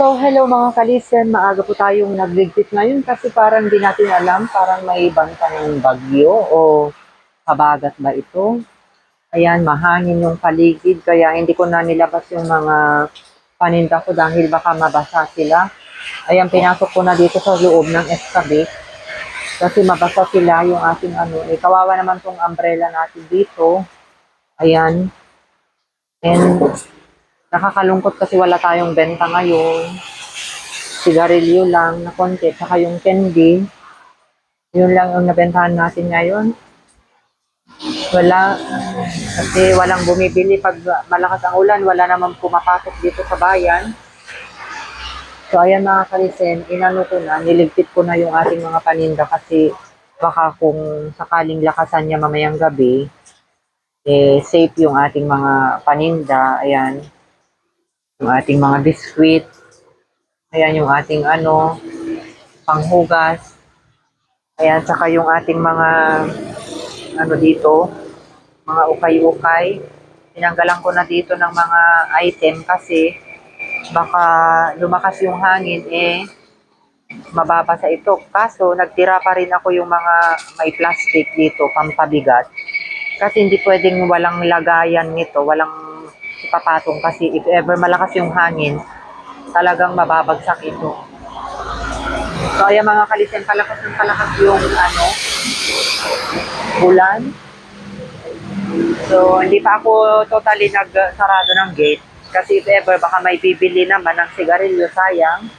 So, hello mga kalisen. Maaga po tayong nagligpit ngayon kasi parang di natin alam, parang may banta ng bagyo o kabagat ba ito. Ayan, mahangin yung paligid kaya hindi ko na nilabas yung mga paninda ko dahil baka mabasa sila. Ayan, pinasok ko na dito sa loob ng excavate kasi mabasa sila yung ating ano. Eh, kawawa naman tong umbrella natin dito. Ayan. And Nakakalungkot kasi wala tayong benta ngayon. Sigarilyo lang na konti, saka yung candy. Yun lang yung nabentahan natin ngayon. Wala, kasi walang bumibili pag malakas ang ulan, wala namang pumapasok dito sa bayan. So ayan mga kalisen, inano ko na, niligpit ko na yung ating mga paninda kasi baka kung sakaling lakasan niya mamayang gabi, eh, safe yung ating mga paninda. Ayan yung ating mga biskwit. Ayan yung ating ano, panghugas. Ayan, saka yung ating mga ano dito, mga ukay-ukay. Tinanggalan ko na dito ng mga item kasi baka lumakas yung hangin eh mababa sa ito. Kaso nagtira pa rin ako yung mga may plastic dito, pampabigat. Kasi hindi pwedeng walang lagayan nito, walang ipapatong kasi if ever malakas yung hangin, talagang mababagsak ito. So, ayan mga kalisen, palakas ng palakas yung ano, ulan. So, hindi pa ako totally nagsarado ng gate. Kasi if ever, baka may bibili naman ng sigarilyo, sayang.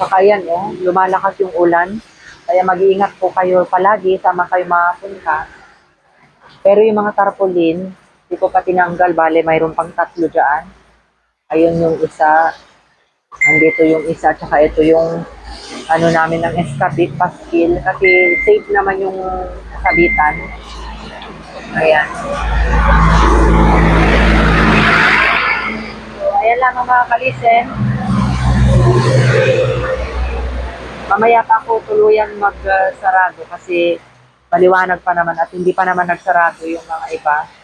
Saka yan, oh, lumalakas yung ulan. Kaya mag-iingat po kayo palagi, sama kayo mga punta. Pero yung mga tarpaulin, hindi ko pa tinanggal, bale mayroon pang tatlo dyan. Ayun yung isa. Andito yung isa, tsaka ito yung ano namin ng escabit paskil. Kasi safe naman yung kabitan. Ayan. Ayan lang mga kalisen. Mamaya pa ako tuluyan magsarado kasi maliwanag pa naman at hindi pa naman nagsarado yung mga iba.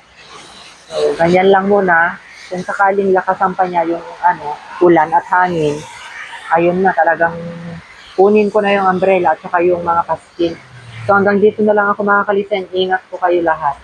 So, ganyan lang muna. Kung sakaling lakasan pa niya yung ano, ulan at hangin, ayun na talagang kunin ko na yung umbrella at saka yung mga pastil. So hanggang dito na lang ako mga kalisen. Ingat po kayo lahat.